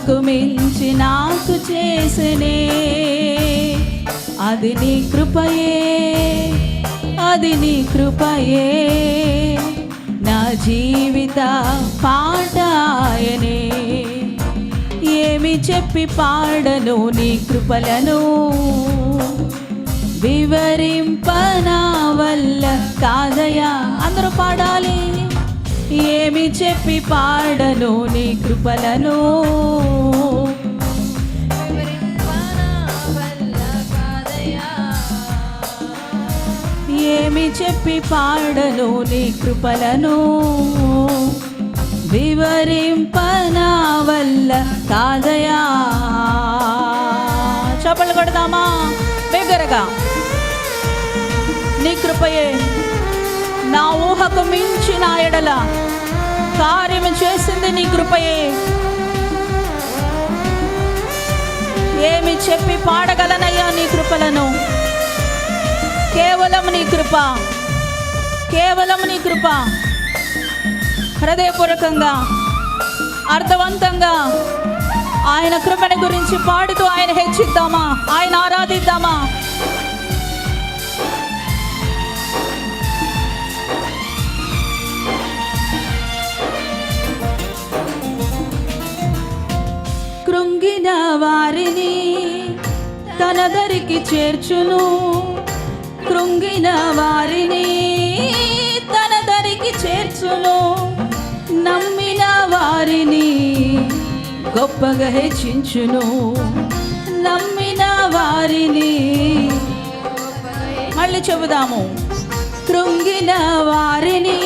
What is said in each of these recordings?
అంతకు మించి నాకు చేసనే. అది నీ కృపయే అది నీ కృపయే. నా జీవిత పాటాయనే ఏమి చెప్పి పాడను నీ కృపలను? వివరింపనా వల్ల కాదయా అందరూ పాడాలి. ఏమి చెప్పి పాడను నీ కృపలను? ఏమి చెప్పి పాడను నీ కృపలను? వివరింపనా వల్ల కాదయా? చప్పలు కొడదామా? బిగ్గరగా నీ కృపయే. నా ఊహకు మించి నా ఎడల కార్యము చేసింది నీ కృపయే. ఏమి చెప్పి పాడగలనయ్యా నీ కృపలను? కేవలం నీ కృప. కేవలం నీ కృప. హృదయపూర్వకంగా అర్థవంతంగా ఆయన కృపని గురించి పాడుతూ ఆయన హెచ్చిద్దామా? ఆయన ఆరాధిద్దామా? వారిని తన దరికి చేర్చును. కృంగిన వారిని తన దరికి చేర్చును. నమ్మిన వారిని గొప్పగా హెచ్చించును. నమ్మిన వారిని మళ్ళీ చెబుదాము. కృంగిన వారిని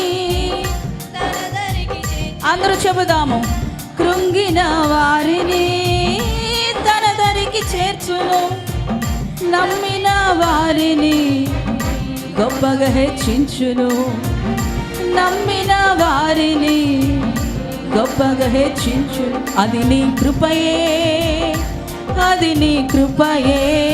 అందరూ చెబుదాము. కృంగిన వారిని చేర్చును. నమ్మిన వారిని గొప్పగా హెచ్చించును. నమ్మిన వారిని గొప్పగా హెచ్చించు అది నీ కృపయే. అది నీ కృపయే.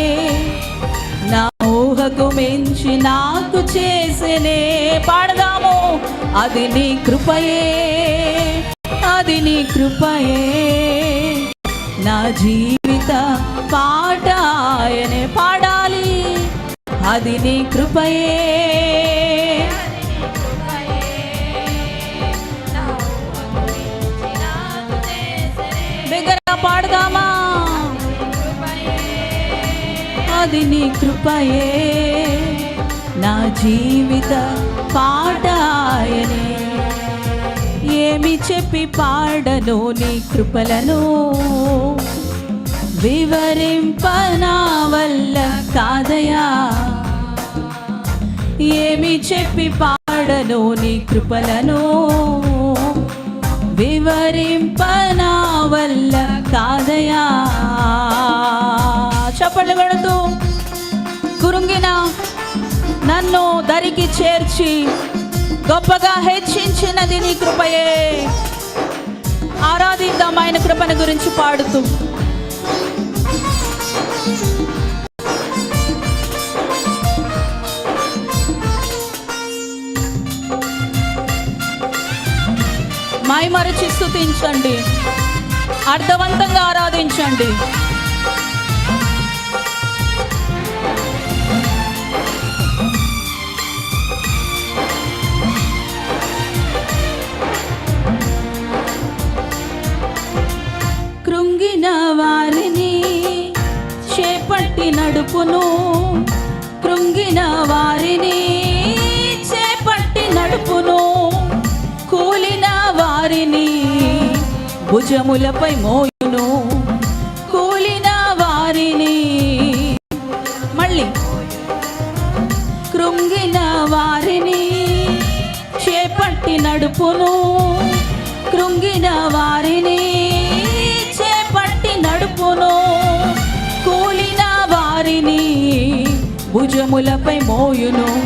నా ఊహకు మించి నాకు చేసినే పాడదాము. అది నీ కృపయే. అది నీ కృపయే. నా జీ పాట ఆయనే పాడాలి. అది నీ కృపయే. బిగ్గరగా పాడదామా? అది నీ కృపయే. నా జీవిత పాట ఆయనే ఏమి చెప్పి పాడను నీ కృపలను? వివరింపనా వల్ల కాదయా? ఏమి చెప్పి పాడను నీ కృపలను? వివరింపనా వల్ల కాదయా? చప్పట్లు కొడుతూ కురుంగిన నన్ను దరికి చేర్చి గొప్పగా హెచ్చించినది నీ కృపయే. ఆరాధిద్దాం ఆయన కృపను గురించి పాడుతూ. మైమరచి స్థుతించండి అర్థవంతంగా ఆరాధించండి. కృంగిన వారిని చేపట్టి నడుపును. కృంగిన వారిని చేపట్టి నడుపును. భుజములపై మోయును. కూలిన వారిని మళ్ళీ కృంగిన వారిని చేపట్టి నడుపును. కృంగిన వారిని చేపట్టి నడుపును. కూలిన వారిని భుజములపై మోయును.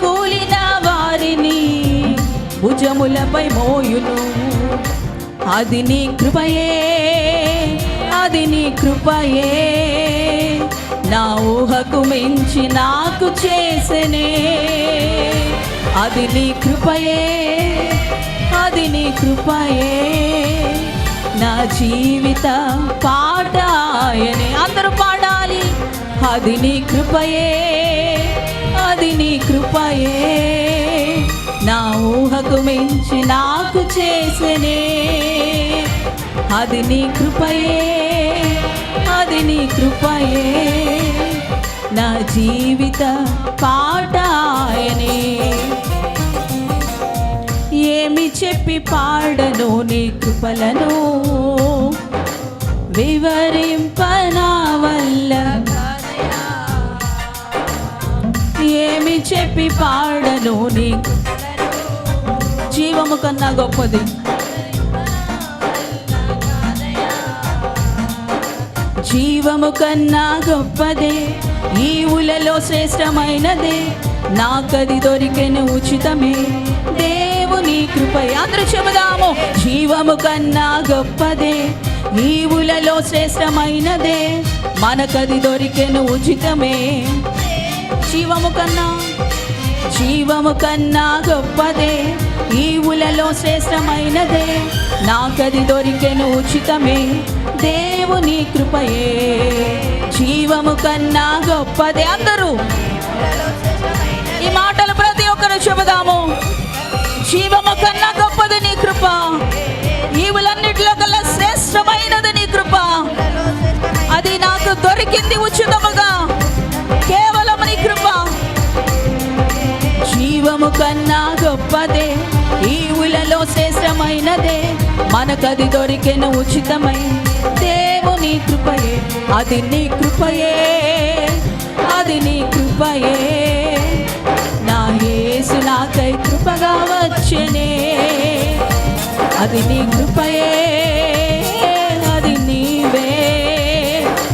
కూలిన వారిని భుజములపై మోయును. అది నీ కృపయే అది నీ కృపయే. నా ఊహకు మించి నాకు చేసనే. అది నీ కృపయే అది నీ కృపయే. నా జీవిత పాటాయనే అందరూ పాడాలి. అది నీ కృపయే అది నీ కృపయే. నా ఊహకు మించి నాకు చేసనే. అది నీ కృపయే అది నీ కృపయే. నా జీవిత పాటాయనే ఏమి చెప్పి పాడను నీ కృపలను? వివరింపనా వల్ల ఏమి చెప్పి పాడను నీ జీవము కన్నా గొప్పది. జీవము కన్నా గొప్పదే. ఈ ఉలలో శ్రేష్టమైనదే. నాకది దొరికెను ఉచితమే. దేవుని కృపయ. అందరూ చెబుదాము. జీవము కన్నా గొప్పదే. ఈ ఉలలో శ్రేష్టమైనదే. మనకది దొరికెను ఉచితమే. జీవము కన్నా జీవము కన్నా గొప్పదే. ఈ ఉలలో శ్రేష్టమైనదే. నాకది దొరికెను ఉచితమే. దేవుని కృపయే. జీవము కన్నా గొప్పదే అందరూ. ఈ మాటలు ప్రతి ఒక్కరు చెబుదాము. జీవము కన్నా గొప్పది నీ కృప. ఈవులన్నిటిలో కల్లా శ్రేష్టమైనది నీ కృప. అది నాకు దొరికింది ఉచితముగా. కేవలం నీ కృప. జీవము కన్నా గొప్పదే. ఎంతో శ్రేష్టమైనదే. మనకది దొరికిన ఉచితమై. దేవుని కృపయే అది నీ కృపయే. అది నీ కృపయే. నా యేసు నాకై కృపగా వచ్చనే. అది నీ కృపయే అది నీవే.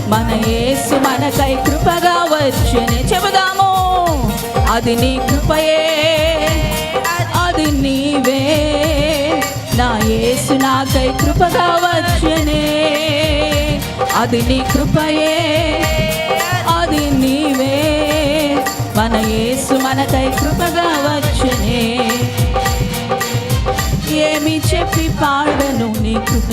మన యేసు మనకై కృపగా వచ్చనే. చెబుదాము అది నీ కృపయే. నా యేసు నాకై కృపగా వచ్చనే అది నీ కృపయే. అది నీవే. మన యేసు మనకై కృపగా వచ్చనే ఏమి చెప్పి పాడను నీ కృప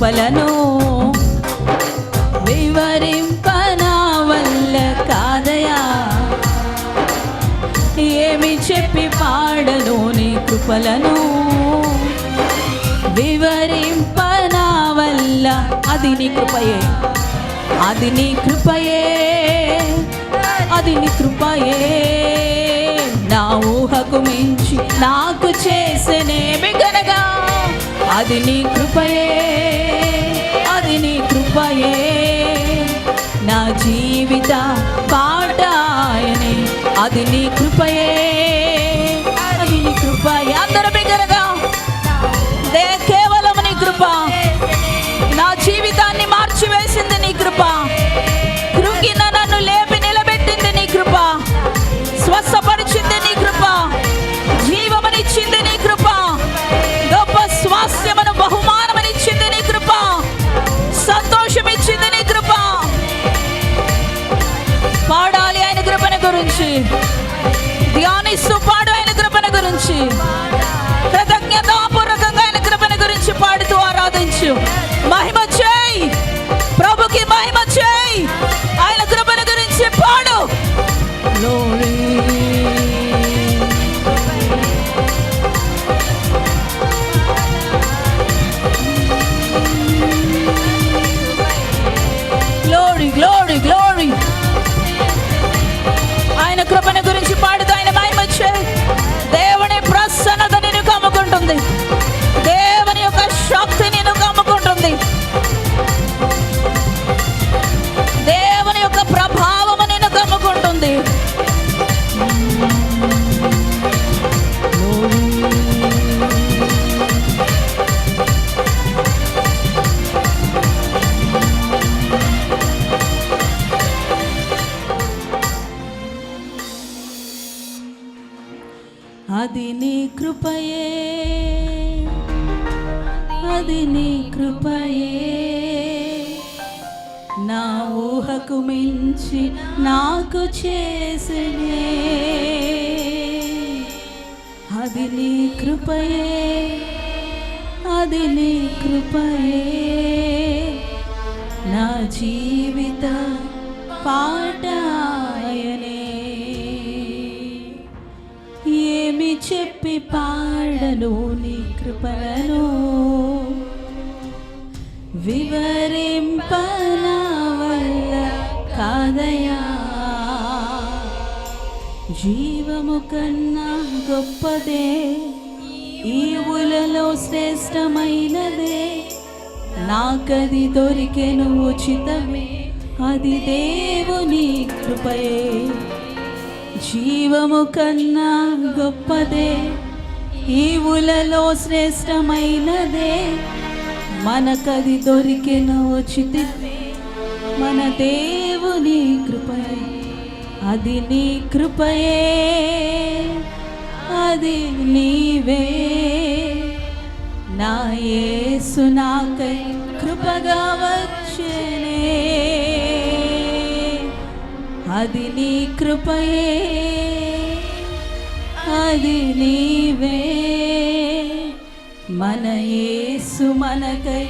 కృపలను వివరింపనా వల్ల కాదయా? ఏమి చెప్పి పాడను నీ కృపలను వివరింపనా వల్ల అది నీ కృపయే. అది నీ కృపయే. అది నీ కృపయే. నా ఊహకు మించి నాకు చేసనే గనగా? అది నీ కృపయే. అది నీ కృపయే. నా జీవిత పాటాయని అది నీ కృపయే. అది నీ కృపయే. అందరూ గురించి ధ్యానిస్తూ పాడు ఆయన కృపణ గురించి కృతజ్ఞతాపూర్వకంగా ఆయన కృపణ గురించి పాడుతూ ఆరాధించు. మహిమ చేయి. ప్రభుకి మహిమ చేయి. ఆయన కృపణ గురించి పాడు. Glory. చెప్పి పాడను నీ కృపలను. వివరింపన వల్ల కాదయా. జీవము కన్నా గొప్పదే ఈ ఉలలో శ్రేష్టమైనదే. నాకది దొరికెను ఉచితమే అది దేవుని కృపయే. జీవము కన్నా గొప్పదే. ఈ ఉలలో శ్రేష్టమైనదే. మనకది దొరికిన ఉచితమే మన దేవుని కృపయే. అది నీ కృపయే. అది నీవే. నా యేసు నాకై కృపగా అది నీ కృపయే అది నీవే. మన యేసు మనకై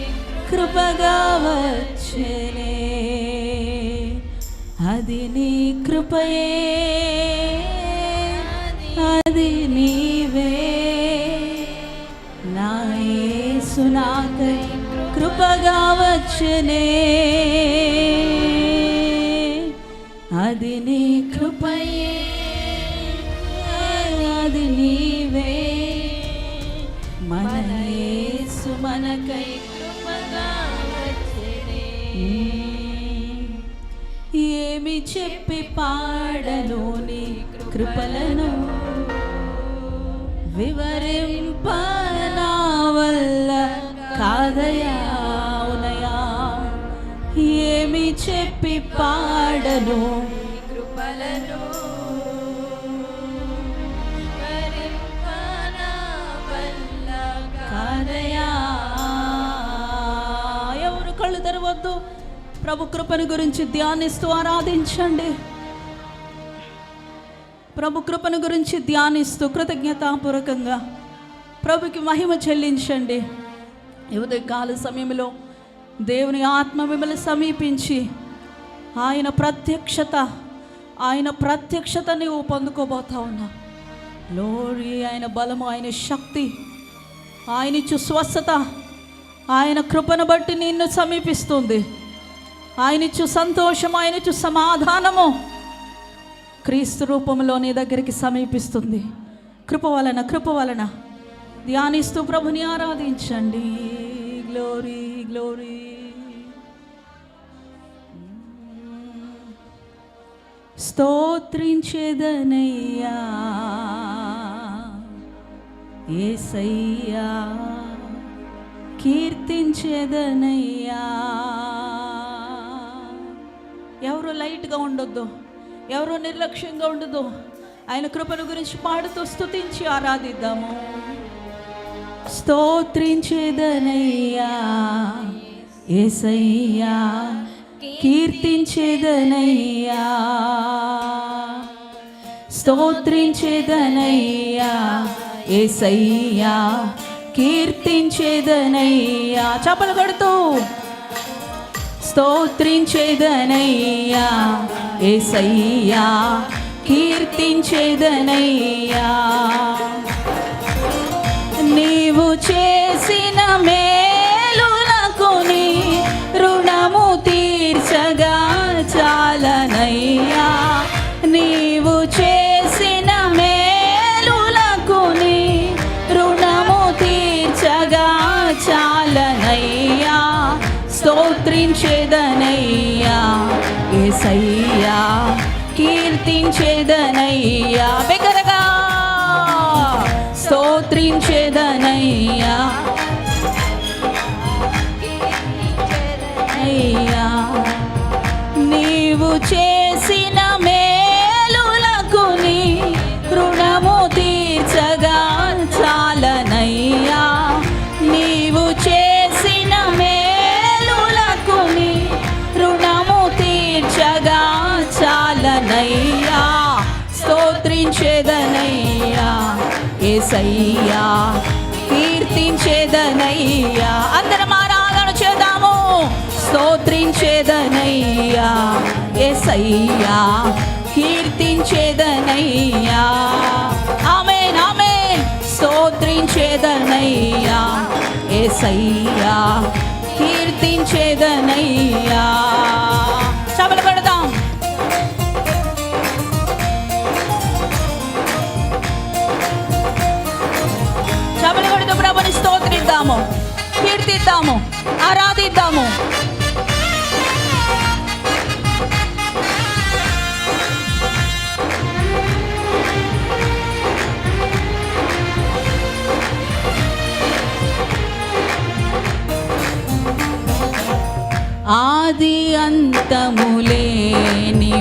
కృపగా వచ్చేనే. అది నీ కృపయే అది నీవే. నా యేసు నాకై కృపగా వచ్చనే. అది నీ కృపయే అది నీవే. మన యేసు మనకై కృపగా ఏమి చెప్పి పాడను నీ కృపలను? వివరింపనా వల్ల కాదయా ఏమి చెప్పి పాడను ప్రభు కృపను గురించి ధ్యానిస్తూ ఆరాధించండి. ప్రభు కృపను గురించి ధ్యానిస్తూ కృతజ్ఞతాపూర్వకంగా ప్రభుకి మహిమ చెల్లించండి. ఈ కాల సమయంలో దేవుని ఆత్మ మిమ్మల్ని సమీపించి ఆయన ప్రత్యక్షత ఆయన ప్రత్యక్షత నీవు పొందుకోబోతా ఉన్నా. లోరి ఆయన బలము ఆయన శక్తి ఆయన స్వస్థత ఆయన కృపను బట్టి నిన్ను సమీపిస్తుంది. ఆయన సంతోషం ఆయన సమాధానము. క్రీస్తు రూపంలో నీ దగ్గరికి సమీపిస్తుంది. కృప వలన కృప వలన. ధ్యానిస్తూ ప్రభుని ఆరాధించండి. గ్లోరీ గ్లోరీ స్తోత్రించేదనయ్యా. ఏసయ్యా కీర్తించేదనయ్యా. ఎవరు లైట్గా ఉండొద్దు ఎవరు నిర్లక్ష్యంగా ఉండదు ఆయన కృపను గురించి పాడుతూ స్తుతించి ఆరాధిద్దాము. స్తోత్రించేదనయ్యా ఏసయ్యా కీర్తించేదనయ్యా. స్తోత్రించేదనయ్యా ఏసయ్యా కీర్తించేదనయ్యా. చపలు కొడుతూ స్తోత్రించేదనయ్యా. ఏసయ్యా కీర్తించేదనయ్యా. నీవు చేసిన మే నీవయ్యా కీర్తించేదనయ్యా. అందరం ఆరాధన చేద్దాము. స్తోత్రించేదనయ్యా. ఎసయ్యా కీర్తించేదనయ్యా. ఆమె నామే స్తోత్రించేదనయ్యా. ఎసయ్యా కీర్తించేదనయ్యా. స్థుతిద్దాము కీర్తిద్దాము. ఆరాధిద్దాము. ఆది అంతములేని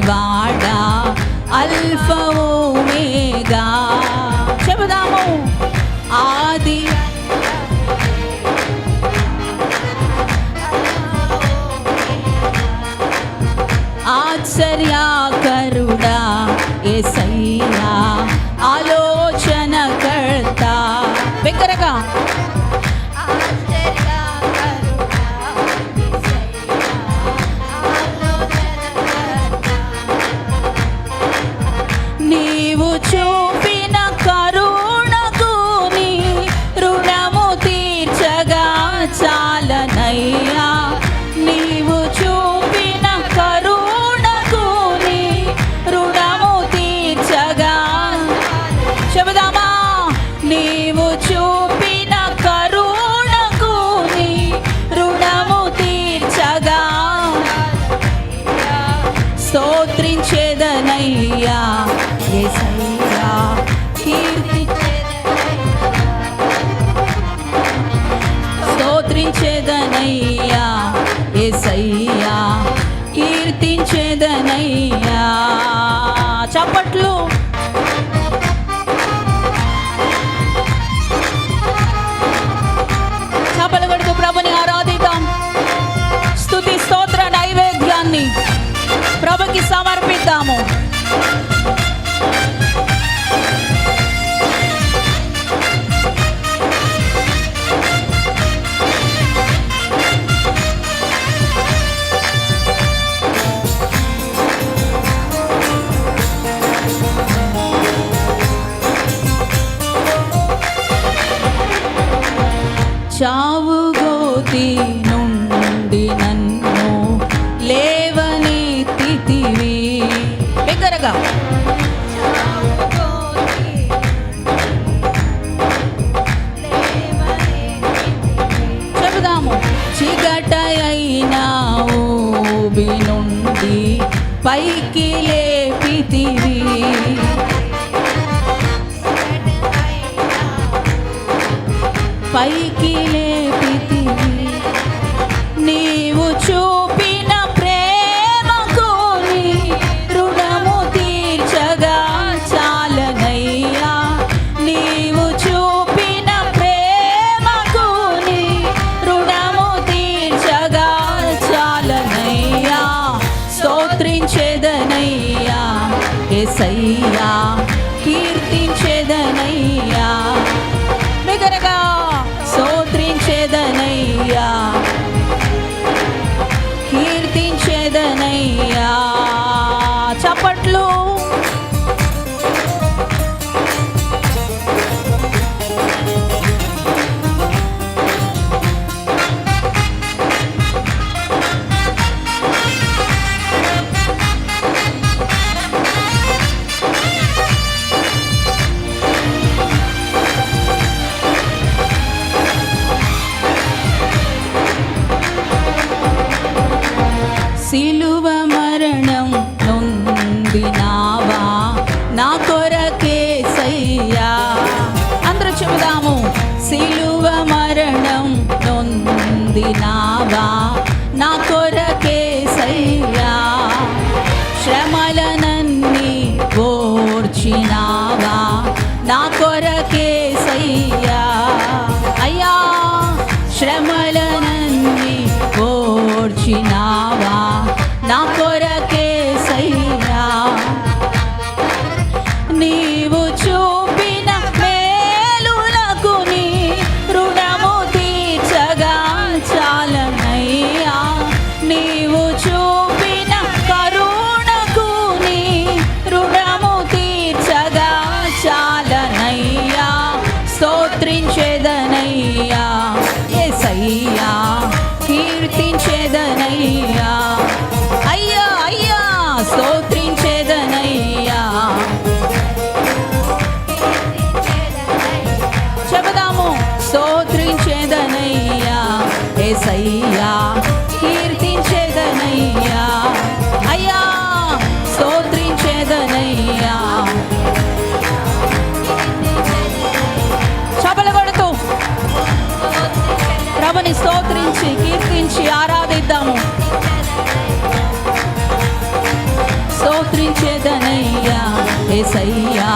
ఏసయ్యా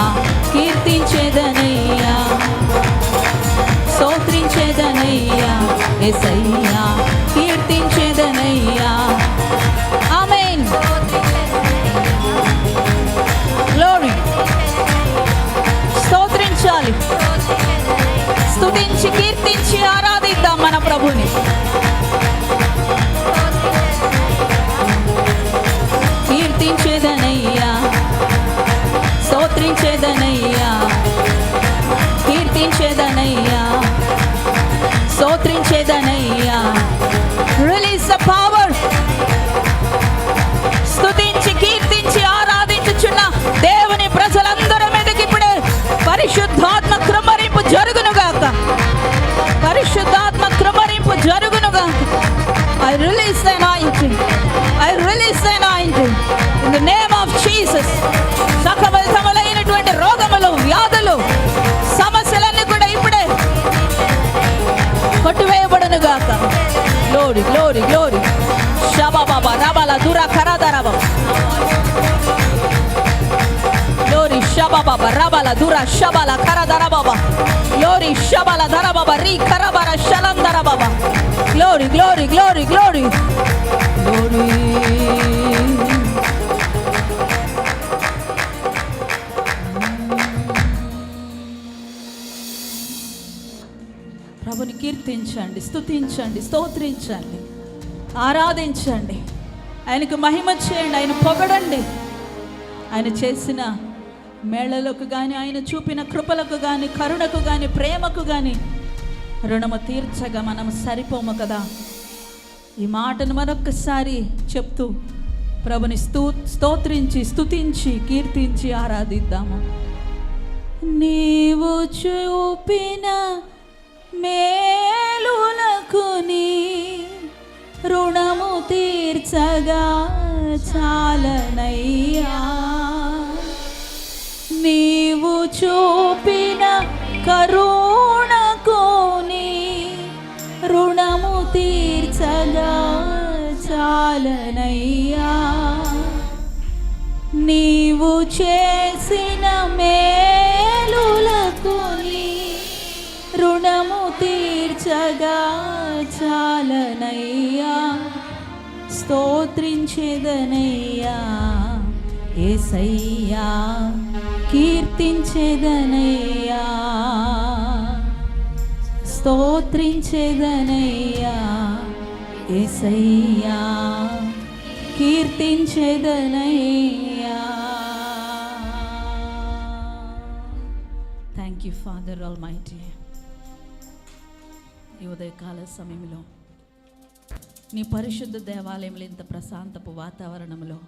కీర్తించేదనయ్యా స్తోత్రించేదనయ్యా ఏసయ్యా స్తోత్రించేదనయ్యా. కీర్తించేదనయ్యా. స్తోత్రించేదనయ్యా. రిలీజ్ ద పవర్ స్తుతించి కీర్తించి ఆరాధించుచున్న దేవుని ప్రజలందరి మీదకి ఇప్పుడే పరిశుద్ధాత్మ కృమరింపు జరుగునుగాక. పరిశుద్ధాత్మ కృమరింపు జరుగునుగాక. I release anointing. I release anointing. In the name of Jesus glory, glory, glory. Shaba baba, rabala dura karada rababa. Glory, shaba baba, rabala dura shabala karada rababa. Glory, shabala darababa, ri karabara shalanda, darababa. Glory, glory, glory, glory. Glory. కీర్తించండి స్తుతించండి స్తోత్రించండి ఆరాధించండి. ఆయనకు మహిమ చేయండి ఆయన పొగడండి. ఆయన చేసిన మేళలకు కానీ ఆయన చూపిన కృపలకు కానీ కరుణకు కానీ ప్రేమకు కానీ రుణము తీర్చగా మనం సరిపోము కదా. ఈ మాటను మరొక్కసారి చెప్తూ ప్రభుని స్తూ స్తోత్రించి స్తుతించి కీర్తించి ఆరాధిద్దాము. నీవు చూపిన మే నీ రుణము తీర్చగా చాలనయ్యా. నీవు చూపిన కరుణకు రుణము తీర్చగా చాలనయ్యా. నీవు చేసిన మే తీర్చగా చాలనయ్యా స్తోత్రించేదనయ్యా ఏసయ్యా కీర్తించేదనయ్యా స్తోత్రించేదనయ్యా ఏసయ్యా కీర్తించేదనయ్యా. Thank you father almighty ఈ ఉదయకాల సమయంలో. నీ పరిశుద్ధ దేవాలయంలో ఇంత ప్రశాంతపు వాతావరణంలో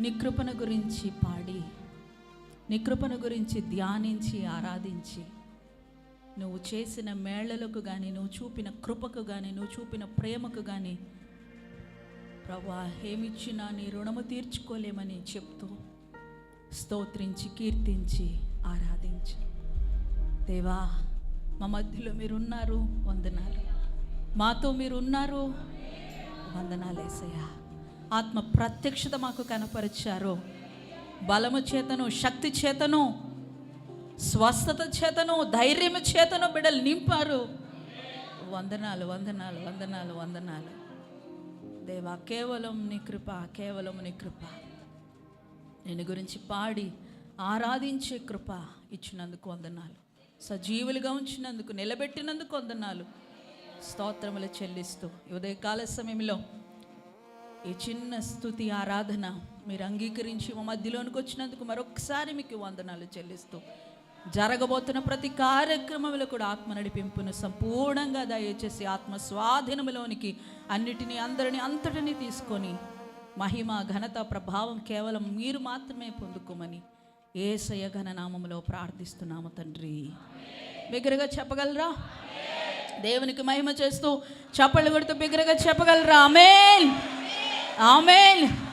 నికృపణ గురించి పాడి నీ గురించి ధ్యానించి ఆరాధించి నువ్వు చేసిన మేళలకు కానీ నువ్వు చూపిన కృపకు కానీ నువ్వు చూపిన ప్రేమకు కానీ ప్రభా ఏమిచ్చినా నీ రుణము తీర్చుకోలేమని చెప్తూ స్తోత్రించి కీర్తించి ఆరాధించి. దేవా మా మధ్యలో మీరున్నారు. వందనాలు. మాతో మీరు ఉన్నారు వందనాలు వేసయ్యా ఆత్మ ప్రత్యక్షత మాకు కనపరిచారు. బలము చేతను శక్తి చేతను స్వస్థత చేతను ధైర్యము చేతను బిడ్డలు నింపారు. వందనాలు వందనాలు వందనాలు వందనాలు. దేవా కేవలం నీ కృప కేవలం నీ కృప. నేను గురించి పాడి ఆరాధించే కృప ఇచ్చినందుకు వందనాలు. సజీవులుగా ఉంచినందుకు నిలబెట్టినందుకు వందనాలు. స్తోత్రములు చెల్లిస్తూ ఉదయకాల సమయంలో ఈ చిన్న స్థుతి ఆరాధన మీరు అంగీకరించి మా మధ్యలోనికి వచ్చినందుకు మరొకసారి మీకు వందనాలు చెల్లిస్తూ జరగబోతున్న ప్రతి కార్యక్రమంలో కూడా ఆత్మ నడిపింపును సంపూర్ణంగా దయచేసి ఆత్మ స్వాధీనములోనికి అన్నిటినీ అందరినీ అంతటినీ తీసుకొని మహిమ ఘనత ప్రభావం కేవలం మీరు మాత్రమే పొందుకోమని ఏసయ ఘననామములో ప్రార్థిస్తున్నాము తండ్రి. బిగ్గరగా చెప్పగలరా? దేవునికి మహిమ చేస్తూ చప్పళ్ళు కొడుతూ బిగ్గరగా చెప్పగలరా? ఆమెన్. ఆమేన్.